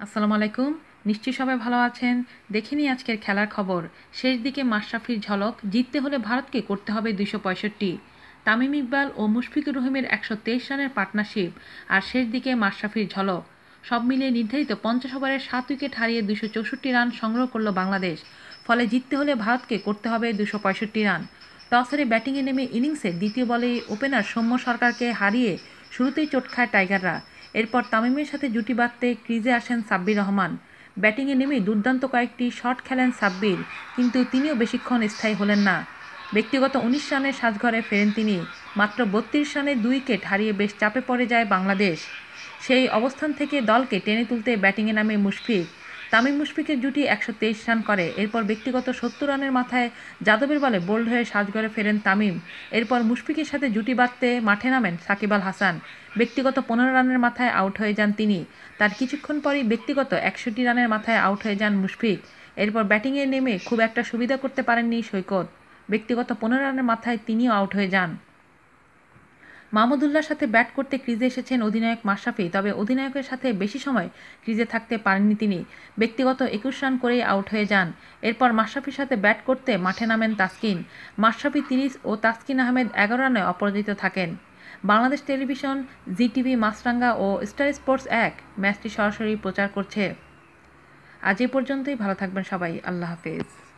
আসসালামু আলাইকুম। নিশ্চয়ই সবাই ভালো আছেন। দেখে নিই আজকের খেলার খবর। শেষ দিকে মাশরাফির ঝলক, জিততে হলে ভারতকে করতে হবে দুশো পঁয়ষট্টি। তামিম ইকবাল ও মুশফিকুর রহিমের একশো তেইশ রানের পার্টনারশিপ আর শেষ দিকে মাশরাফির ঝলক। সব মিলিয়ে নির্ধারিত পঞ্চাশ ওভারে সাত উইকেট হারিয়ে দুশো চৌষট্টি রান সংগ্রহ করল বাংলাদেশ। ফলে জিততে হলে ভারতকে করতে হবে দুশো পঁয়ষট্টি রান। টস হেরে ব্যাটিংয়ে নেমে ইনিংসে দ্বিতীয় বলে ওপেনার সৌম্য সরকারকে হারিয়ে শুরুতেই চোট খায় টাইগাররা। এরপর তামিমের সাথে জুটি বাঁধতে ক্রিজে আসেন সাব্বির রহমান। ব্যাটিংয়ে নেমে দুর্দান্ত কয়েকটি শট খেলেন সাব্বির, কিন্তু তিনিও বেশিক্ষণ স্থায়ী হলেন না। ব্যক্তিগত উনিশ রানের সাজঘরে ফেরেন তিনি, মাত্র বত্রিশ রানে দুই উইকেট হারিয়ে বেশ চাপে পড়ে যায় বাংলাদেশ। সেই অবস্থান থেকে দলকে টেনে তুলতে ব্যাটিংয়ে নামে মুশফিক। তামিম মুশফিকের জুটি একশো তেইশ রান করে। এরপর ব্যক্তিগত সত্তর রানের মাথায় যাদবের বলে বোল্ড হয়ে সাজঘরে ফেরেন তামিম। এরপর মুশফিকের সাথে জুটি বাঁধতে মাঠে নামেন সাকিব আল হাসান। ব্যক্তিগত পনেরো রানের মাথায় আউট হয়ে যান তিনি। তার কিছুক্ষণ পরই ব্যক্তিগত একষট্টি রানের মাথায় আউট হয়ে যান মুশফিক। এরপর ব্যাটিংয়ে নেমে খুব একটা সুবিধা করতে পারেননি সৈকত। ব্যক্তিগত পনেরো রানের মাথায় তিনিও আউট হয়ে যান। মাহমুদুল্লাহর সাথে ব্যাট করতে ক্রিজে এসেছেন অধিনায়ক মাশরাফি, তবে অধিনায়কের সাথে বেশি সময় ক্রিজে থাকতে পারেননি তিনি। ব্যক্তিগত একুশ রান করেই আউট হয়ে যান। এরপর মাশরাফির সাথে ব্যাট করতে মাঠে নামেন তাসকিন। মাশরাফি তিরিশ ও তাসকিন আহমেদ এগারো রানে অপরাজিত থাকেন। Bangladesh television G TV Maasranga ও স্টার স্পোর্টস এক ম্যাচটি সরাসরি প্রচার করছে। আজ এ পর্যন্তই, ভালো থাকবেন সবাই। আল্লাহ হাফেজ।